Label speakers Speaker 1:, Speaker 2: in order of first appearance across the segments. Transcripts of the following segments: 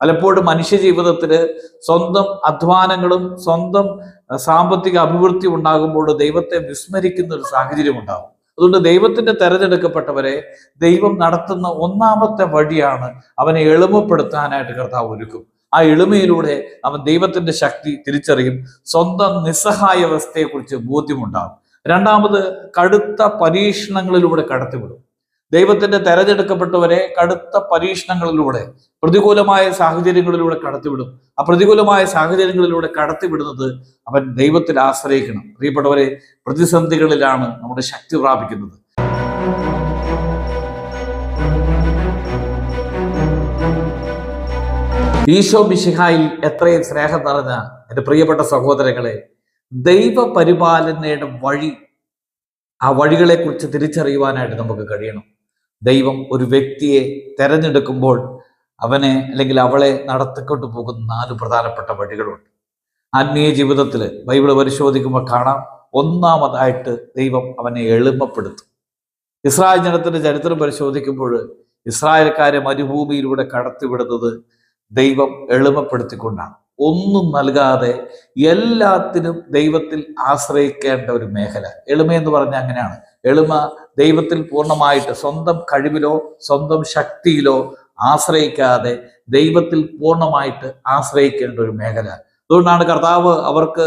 Speaker 1: പലപ്പോഴും മനുഷ്യ ജീവിതത്തിൽ സ്വന്തം അധ്വാനങ്ങളും സ്വന്തം സാമ്പത്തിക അഭിവൃദ്ധി ഉണ്ടാകുമ്പോൾ ദൈവത്തെ വിസ്മരിക്കുന്ന ഒരു സാഹചര്യം ഉണ്ടാകും അതുകൊണ്ട് ദൈവത്തിന്റെ തെരഞ്ഞെടുക്കപ്പെട്ടവരെ ദൈവം നടത്തുന്ന ഒന്നാമത്തെ വഴിയാണ് അവനെ എളിമപ്പെടുത്താനായിട്ട് കർത്താവ് ഒരുക്കും. ആ എളിമയിലൂടെ അവൻ ദൈവത്തിന്റെ ശക്തി തിരിച്ചറിയും സ്വന്തം നിസ്സഹായ അവസ്ഥയെക്കുറിച്ച് ബോധ്യമുണ്ടാകും. രണ്ടാമത് കടുത്ത പരീക്ഷണങ്ങളിലൂടെ കടത്തിവിടും. ദൈവത്തിന്റെ തെരഞ്ഞെടുക്കപ്പെട്ടവരെ കടുത്ത പരീക്ഷണങ്ങളിലൂടെ പ്രതികൂലമായ സാഹചര്യങ്ങളിലൂടെ കടത്തിവിടും. ആ പ്രതികൂലമായ സാഹചര്യങ്ങളിലൂടെ കടത്തിവിടുന്നത് അവൻ ദൈവത്തിൽ ആശ്രയിക്കണം. പ്രിയപ്പെട്ടവരെ പ്രതിസന്ധികളിലാണ് നമ്മുടെ ശക്തി പ്രാപിക്കുന്നത്. ഈശോ മിശിഹായിൽ എത്രയും സ്നേഹം നിറഞ്ഞ എന്റെ പ്രിയപ്പെട്ട സഹോദരങ്ങളെ ദൈവ പരിപാലനയുടെ വഴി ആ വഴികളെക്കുറിച്ച് തിരിച്ചറിയുവാനായിട്ട് നമുക്ക് കഴിയണം. ദൈവം ഒരു വ്യക്തിയെ തെരഞ്ഞെടുക്കുമ്പോൾ അവനെ അല്ലെങ്കിൽ അവളെ നടത്തിക്കൊണ്ടു പോകുന്ന നാല് പ്രധാനപ്പെട്ട വഴികളുണ്ട്. ആത്മീയ ജീവിതത്തിൽ ബൈബിൾ പരിശോധിക്കുമ്പോൾ കാണാം ഒന്നാമതായിട്ട് ദൈവം അവനെ എളിമപ്പെടുത്തും ഇസ്രായേൽ ജനത്തിന്റെ ചരിത്രം പരിശോധിക്കുമ്പോൾ ഇസ്രായേൽക്കാരെ മരുഭൂമിയിലൂടെ കടത്തിവിടുന്നത് ദൈവം എളിമപ്പെടുത്തിക്കൊണ്ടാണ് ഒന്നും നൽകാതെ എല്ലാത്തിനും ദൈവത്തിൽ ആശ്രയിക്കേണ്ട ഒരു മേഖല. എളിമ എന്ന് പറഞ്ഞാൽ അങ്ങനെയാണ്. എളിമ ദൈവത്തിൽ പൂർണമായിട്ട് സ്വന്തം കഴിവിലോ സ്വന്തം ശക്തിയിലോ ആശ്രയിക്കാതെ ദൈവത്തിൽ പൂർണമായിട്ട് ആശ്രയിക്കേണ്ട ഒരു മേഖല. അതുകൊണ്ടാണ് കർത്താവ് അവർക്ക്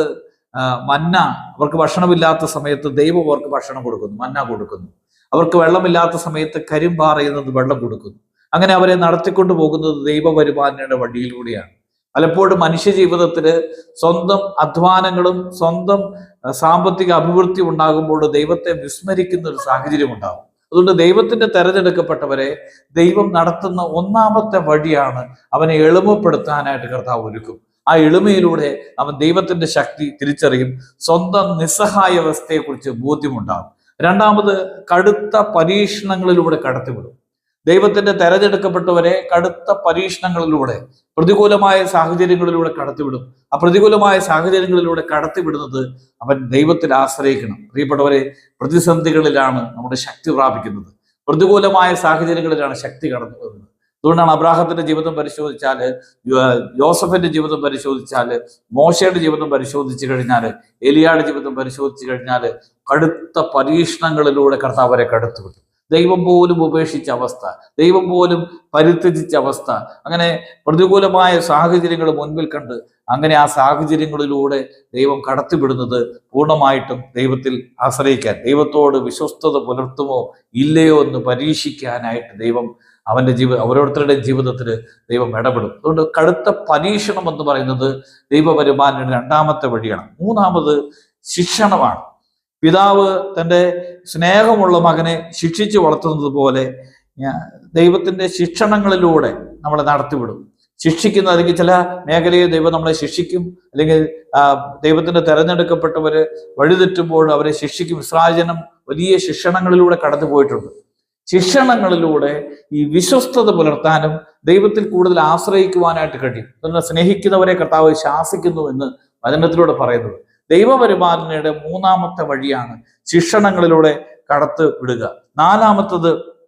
Speaker 1: മന്ന അവർക്ക് ഭക്ഷണമില്ലാത്ത സമയത്ത് ദൈവം അവർക്ക് ഭക്ഷണം കൊടുക്കുന്നു മന്ന കൊടുക്കുന്നു. അവർക്ക് വെള്ളമില്ലാത്ത സമയത്ത് കരിമ്പാറയുന്നത് വെള്ളം കൊടുക്കുന്നു. അങ്ങനെ അവരെ നടത്തിക്കൊണ്ടു പോകുന്നത് ദൈവപരിപാലനയുടെ വഴിയിലൂടെയാണ് പലപ്പോഴും മനുഷ്യ ജീവിതത്തിൽ സ്വന്തം അധ്വാനങ്ങളും സ്വന്തം സാമ്പത്തിക അഭിവൃദ്ധി ഉണ്ടാകുമ്പോൾ ദൈവത്തെ വിസ്മരിക്കുന്ന ഒരു സാഹചര്യം ഉണ്ടാകും അതുകൊണ്ട് ദൈവത്തിന്റെ തെരഞ്ഞെടുക്കപ്പെട്ടവരെ ദൈവം നടത്തുന്ന ഒന്നാമത്തെ വഴിയാണ് അവനെ എളിമപ്പെടുത്താനായിട്ട് കർത്താവ് ഒരുക്കും. ആ എളിമയിലൂടെ അവൻ ദൈവത്തിന്റെ ശക്തി തിരിച്ചറിയും. സ്വന്തം നിസ്സഹായ അവസ്ഥയെക്കുറിച്ച് ബോധ്യമുണ്ടാകും. രണ്ടാമത് കടുത്ത പരീക്ഷണങ്ങളിലൂടെ കടത്തിവിടും. ദൈവത്തിന്റെ തെരഞ്ഞെടുക്കപ്പെട്ടവരെ കടുത്ത പരീക്ഷണങ്ങളിലൂടെ പ്രതികൂലമായ സാഹചര്യങ്ങളിലൂടെ കടത്തിവിടും. ആ പ്രതികൂലമായ സാഹചര്യങ്ങളിലൂടെ കടത്തിവിടുന്നത് അവൻ ദൈവത്തിൽ ആശ്രയിക്കണം. പ്രിയപ്പെട്ടവരെ പ്രതിസന്ധികളിലാണ് നമ്മുടെ ശക്തി പ്രാപിക്കുന്നത്. പ്രതികൂലമായ സാഹചര്യങ്ങളിലാണ് ശക്തി കടന്നു വരുന്നത് അതുകൊണ്ടാണ് അബ്രാഹത്തിന്റെ ജീവിതം പരിശോധിച്ചാൽ ജോസഫിന്റെ ജീവിതം പരിശോധിച്ചാൽ മോശയുടെ ജീവിതം പരിശോധിച്ചു കഴിഞ്ഞാൽ എലിയാടെ ജീവിതം പരിശോധിച്ചു കഴിഞ്ഞാൽ കടുത്ത പരീക്ഷണങ്ങളിലൂടെ കർത്താവരെ കടത്തിവിട്ടു ദൈവം പോലും ഉപേക്ഷിച്ച അവസ്ഥ ദൈവം പോലും പരിത്യജിച്ച അവസ്ഥ. അങ്ങനെ പ്രതികൂലമായ സാഹചര്യങ്ങൾ മുൻപിൽ കണ്ട് അങ്ങനെ ആ സാഹചര്യങ്ങളിലൂടെ ദൈവം കടത്തിവിടുന്നത് പൂർണമായിട്ടും ദൈവത്തിൽ ആശ്രയിക്കാൻ ദൈവത്തോട് വിശ്വസ്തത പുലർത്തുമോ ഇല്ലയോ എന്ന് പരീക്ഷിക്കാനായിട്ട് ദൈവം അവന്റെ ജീവ ഓരോരുത്തരുടെ ജീവിതത്തിൽ ദൈവം ഇടപെടും. അതുകൊണ്ട് കടുത്ത പരീക്ഷണം എന്ന് പറയുന്നത് ദൈവപരിമാനയുടെ രണ്ടാമത്തെ വഴിയാണ്. മൂന്നാമത് ശിക്ഷണമാണ്. പിതാവ് തന്റെ സ്നേഹമുള്ള മകനെ ശിക്ഷിച്ചു വളർത്തുന്നത് പോലെ ദൈവത്തിന്റെ ശിക്ഷണങ്ങളിലൂടെ നമ്മളെ നടത്തിവിടും. ശിക്ഷിക്കുന്ന അല്ലെങ്കിൽ ചില മേഖലയിൽ ദൈവം നമ്മളെ ശിക്ഷിക്കും. അല്ലെങ്കിൽ ദൈവത്തിന്റെ തെരഞ്ഞെടുക്കപ്പെട്ടവര് വഴിതെറ്റുമ്പോൾ അവരെ ശിക്ഷിക്കും. ഇസ്രാജനം വലിയ ശിക്ഷണങ്ങളിലൂടെ കടന്നു പോയിട്ടുണ്ട്. ശിക്ഷണങ്ങളിലൂടെ ഈ വിശ്വസ്തത പുലർത്താനും ദൈവത്തിൽ കൂടുതൽ ആശ്രയിക്കുവാനായിട്ട് കഴിയും. എന്നാൽ സ്നേഹിക്കുന്നവരെ കർത്താവ് ശാസിക്കുന്നു എന്ന് വചനത്തിലൂടെ പറയുന്നത്. ദൈവപരിപാലനയുടെ മൂന്നാമത്തെ വഴിയാണ് ശിക്ഷണങ്ങളിലൂടെ കടത്ത് വിടുക. നാലാമത്തത്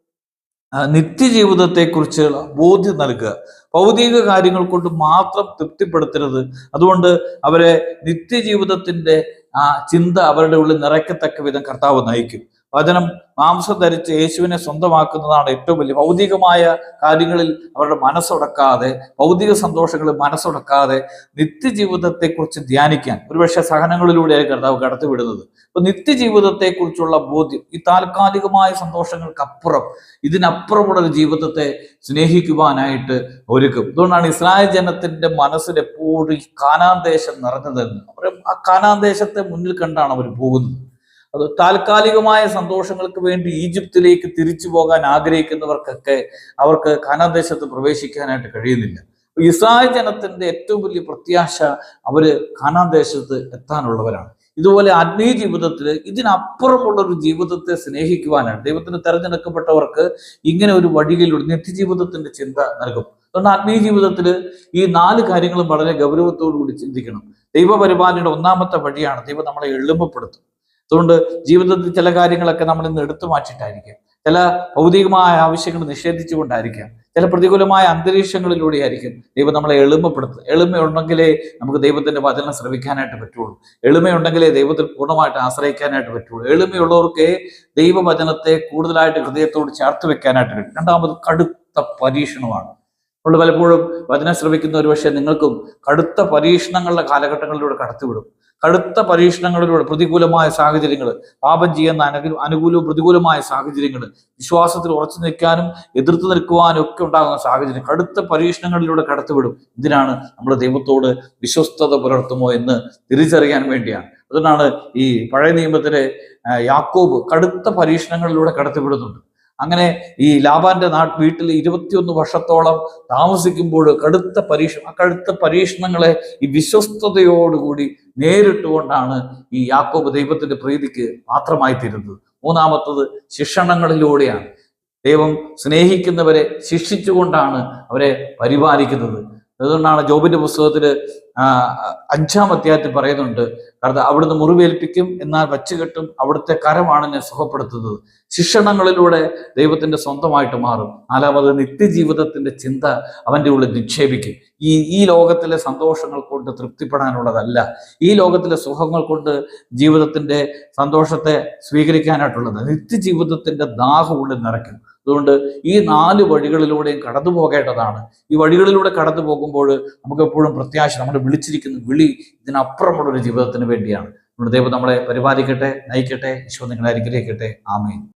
Speaker 1: നിത്യജീവിതത്തെ നിത്യജീവിതത്തെക്കുറിച്ചുള്ള ബോധ്യം നൽകുക. ഭൗതിക കാര്യങ്ങൾ കൊണ്ട് മാത്രം തൃപ്തിപ്പെടുത്തരുത്. അതുകൊണ്ട് അവരെ നിത്യജീവിതത്തിന്റെ ആ ചിന്ത അവരുടെ ഉള്ളിൽ നിറയ്ക്കത്തക്ക വിധം കർത്താവ് നയിക്കും. വചനം മാംസം ധരിച്ച് യേശുവിനെ സ്വന്തമാക്കുന്നതാണ് ഏറ്റവും വലിയ ഭൗതികമായ കാര്യങ്ങളിൽ അവരുടെ മനസ്സുടക്കാതെ ഭൗതിക സന്തോഷങ്ങളിൽ മനസ്സുടക്കാതെ നിത്യജീവിതത്തെക്കുറിച്ച് ധ്യാനിക്കാൻ. ഒരുപക്ഷെ സഹനങ്ങളിലൂടെയാണ് കർത്താവ് കടത്തിവിടുന്നത്. അപ്പൊ നിത്യജീവിതത്തെക്കുറിച്ചുള്ള ബോധ്യം ഈ താൽക്കാലികമായ സന്തോഷങ്ങൾക്കപ്പുറം ഇതിനപ്പുറമുള്ള ഒരു ജീവിതത്തെ സ്നേഹിക്കുവാനായിട്ട് ഒരുക്കും. അതുകൊണ്ടാണ് ഇസ്രായേൽ ജനത്തിന്റെ മനസ്സിൽ എപ്പോഴും ഈ കാനാന്തേശം നിറഞ്ഞതെന്ന്. അവർ ആ കാനാന്തേശത്തെ മുന്നിൽ കണ്ടാണ് അവർ പോകുന്നത്. അത് താൽക്കാലികമായ സന്തോഷങ്ങൾക്ക് വേണ്ടി ഈജിപ്തിലേക്ക് തിരിച്ചു പോകാൻ ആഗ്രഹിക്കുന്നവർക്കൊക്കെ അവർക്ക് കാനാൻ ദേശത്ത് പ്രവേശിക്കാനായിട്ട് കഴിയുന്നില്ല. ഇസ്രായേൽ ജനത്തിന്റെ ഏറ്റവും വലിയ പ്രത്യാശ അവർ കാനാദേശത്ത് എത്താനുള്ളവരാണ്. ഇതുപോലെ ആത്മീയ ജീവിതത്തിൽ ഇതിനപ്പുറമുള്ള ഒരു ജീവിതത്തെ സ്നേഹിക്കുവാനാണ് ദൈവത്തിന് തെരഞ്ഞെടുക്കപ്പെട്ടവർക്ക് ഇങ്ങനെ ഒരു വഴിയിലൂടെ നിത്യജീവിതത്തിന്റെ ചിന്ത നൽകും. അതുകൊണ്ട് ആത്മീയ ജീവിതത്തിൽ ഈ നാല് കാര്യങ്ങളും വളരെ ഗൗരവത്തോടു കൂടി ചിന്തിക്കണം. ദൈവപരിപാലനയുടെ ഒന്നാമത്തെ വഴിയാണ് ദൈവം നമ്മളെ എളുപ്പപ്പെടുത്തും. അതുകൊണ്ട് ജീവിതത്തിൽ ചില കാര്യങ്ങളൊക്കെ നമ്മൾ ഇന്ന് എടുത്തു മാറ്റിയിട്ടായിരിക്കാം. ചില ഭൗതികമായ ആവശ്യങ്ങൾ നിഷേധിച്ചുകൊണ്ടായിരിക്കാം. ചില പ്രതികൂലമായ അന്തരീക്ഷങ്ങളിലൂടെ ആയിരിക്കും ദൈവം നമ്മളെ എളിമപ്പെടുത്തുക എളിമയുണ്ടെങ്കിലേ നമുക്ക് ദൈവത്തിന്റെ വചനം ശ്രമിക്കാനായിട്ട് പറ്റുള്ളൂ. എളിമയുണ്ടെങ്കിലേ ദൈവത്തിൽ പൂർണമായിട്ട് ആശ്രയിക്കാനായിട്ട് പറ്റുള്ളൂ. എളിമയുള്ളവർക്ക് ദൈവവചനത്തെ കൂടുതലായിട്ട് ഹൃദയത്തോട് ചേർത്ത് വെക്കാനായിട്ട് കഴിയും. രണ്ടാമത് കടുത്ത പരീക്ഷണമാണ്. നമ്മൾ പലപ്പോഴും വചനം ശ്രമിക്കുന്ന ഒരു പക്ഷേ നിങ്ങൾക്കും കടുത്ത പരീക്ഷണങ്ങളുടെ കാലഘട്ടങ്ങളിലൂടെ കടത്തിവിടും. കടുത്ത പരീക്ഷണങ്ങളിലൂടെ പ്രതികൂലമായ സാഹചര്യങ്ങൾ പാപം ചെയ്യുന്ന അനു അനുകൂലവും പ്രതികൂലമായ സാഹചര്യങ്ങൾ വിശ്വാസത്തിൽ ഉറച്ചു നിൽക്കാനും എതിർത്ത് നിൽക്കുവാനും ഒക്കെ ഉണ്ടാകുന്ന സാഹചര്യം. കടുത്ത പരീക്ഷണങ്ങളിലൂടെ കടത്തിവിടും. ഇതിനാണ് നമ്മൾ ദൈവത്തോട് വിശ്വസ്തത പുലർത്തുമോ എന്ന് തിരിച്ചറിയാൻ വേണ്ടിയാണ്. അതുകൊണ്ടാണ് ഈ പഴയ നിയമത്തിലെ യാക്കോബ് കടുത്ത പരീക്ഷണങ്ങളിലൂടെ കടത്തിവിടുന്നുണ്ട്. അങ്ങനെ ഈ ലാബാന്റെ നാട്ട് വീട്ടിൽ ഇരുപത്തിയൊന്ന് വർഷത്തോളം താമസിക്കുമ്പോൾ കടുത്ത പരീക്ഷ ആ കടുത്ത പരീക്ഷണങ്ങളെ ഈ വിശ്വസ്തയോടുകൂടി നേരിട്ടുകൊണ്ടാണ് ഈ യാക്കോബ് ദൈവത്തിന്റെ പ്രീതിക്ക് പാത്രമായി തീരുന്നത് മൂന്നാമത്തത് ശിക്ഷണങ്ങളിലൂടെയാണ്. ദൈവം സ്നേഹിക്കുന്നവരെ ശിക്ഷിച്ചുകൊണ്ടാണ് അവരെ പരിപാലിക്കുന്നത്. അതുകൊണ്ടാണ് ജോബിന്റെ പുസ്തകത്തിൽ അഞ്ചാം അധ്യായത്തിൽ പറയുന്നുണ്ട് കാരണം അവിടുന്ന് മുറിവേൽപ്പിക്കും എന്നാൽ വച്ചുകെട്ടും അവിടുത്തെ കരമാണ് എന്നെ സുഖപ്പെടുത്തുന്നത്. ശിക്ഷണങ്ങളിലൂടെ ദൈവത്തിന്റെ സ്വന്തമായിട്ട് മാറും. നാലാമത് നിത്യജീവിതത്തിന്റെ ചിന്ത അവന്റെ ഉള്ളിൽ നിക്ഷേപിക്കും. ഈ ഈ ലോകത്തിലെ സന്തോഷങ്ങൾ കൊണ്ട് തൃപ്തിപ്പെടാനുള്ളതല്ല. ഈ ലോകത്തിലെ സുഖങ്ങൾ കൊണ്ട് ജീവിതത്തിന്റെ സന്തോഷത്തെ സ്വീകരിക്കാനായിട്ടുള്ളത് നിത്യജീവിതത്തിന്റെ ദാഹം ഉള്ളിൽ നിറയ്ക്കും. അതുകൊണ്ട് ഈ നാല് വഴികളിലൂടെയും കടന്നു പോകേണ്ടതാണ്. ഈ വഴികളിലൂടെ കടന്നു പോകുമ്പോൾ നമുക്ക് എപ്പോഴും പ്രത്യാശ നമ്മൾ വിളിച്ചിരിക്കുന്ന വിളി ഇതിനപ്പുറമുള്ളൊരു ജീവിതത്തിന് വേണ്ടിയാണ്. നമ്മുടെ ദൈവം നമ്മളെ പരിപാലിക്കട്ടെ നയിക്കട്ടെ ഈശോ നിങ്ങളെ അനുഗ്രഹിക്കട്ടെ. ആമേൻ.